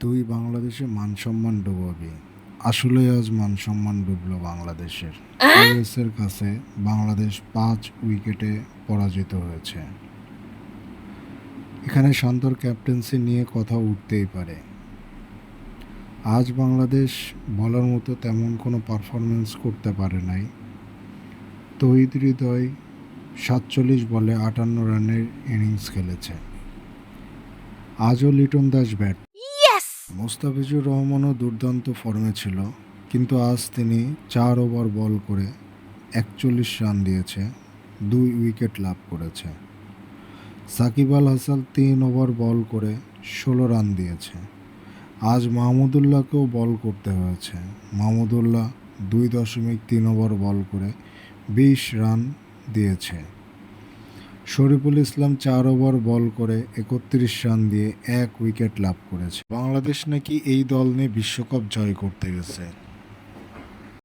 তুই বাংলাদেশে মান সম্মান ডুবাবি। আসলে আজ মান সম্মান ডুবলো বাংলাদেশের। ইউএস এর কাছে বাংলাদেশ পাঁচ উইকেটে পরাজিত হয়েছে। এখানে শান্তর ক্যাপ্টেন্সি নিয়ে কথা উঠতেই পারে। আজ বাংলাদেশ বলার মতো তেমন কোনো পারফরমেন্স করতে পারে নাই। তহিদ হৃদয় সাতচল্লিশ বলে আটান্ন রানের ইনিংস খেলেছে। আজও লিটন দাস ব্যাট মোস্তাফিজুর রহমানও দুর্দান্ত ফর্মে ছিল, কিন্তু আজ তিনি চার ওভার বল করে একচল্লিশ রান দিয়েছে, দুই উইকেট লাভ করেছে। সাকিব আল হাসান তিন ওভার বল করে ষোলো রান দিয়েছে। আজ মাহমুদুল্লাহকেও বল করতে হয়েছে। মাহমুদুল্লাহ দুই দশমিক তিন ওভার বল করে বিশ রান দিয়েছে। শরীফুল ইসলাম চার ওভার বল করে একত্রিশ রান দিয়ে এক উইকেট লাভ করেছে। বাংলাদেশ নাকি এই দল নিয়ে বিশ্বকাপ জয় করতে গেছে?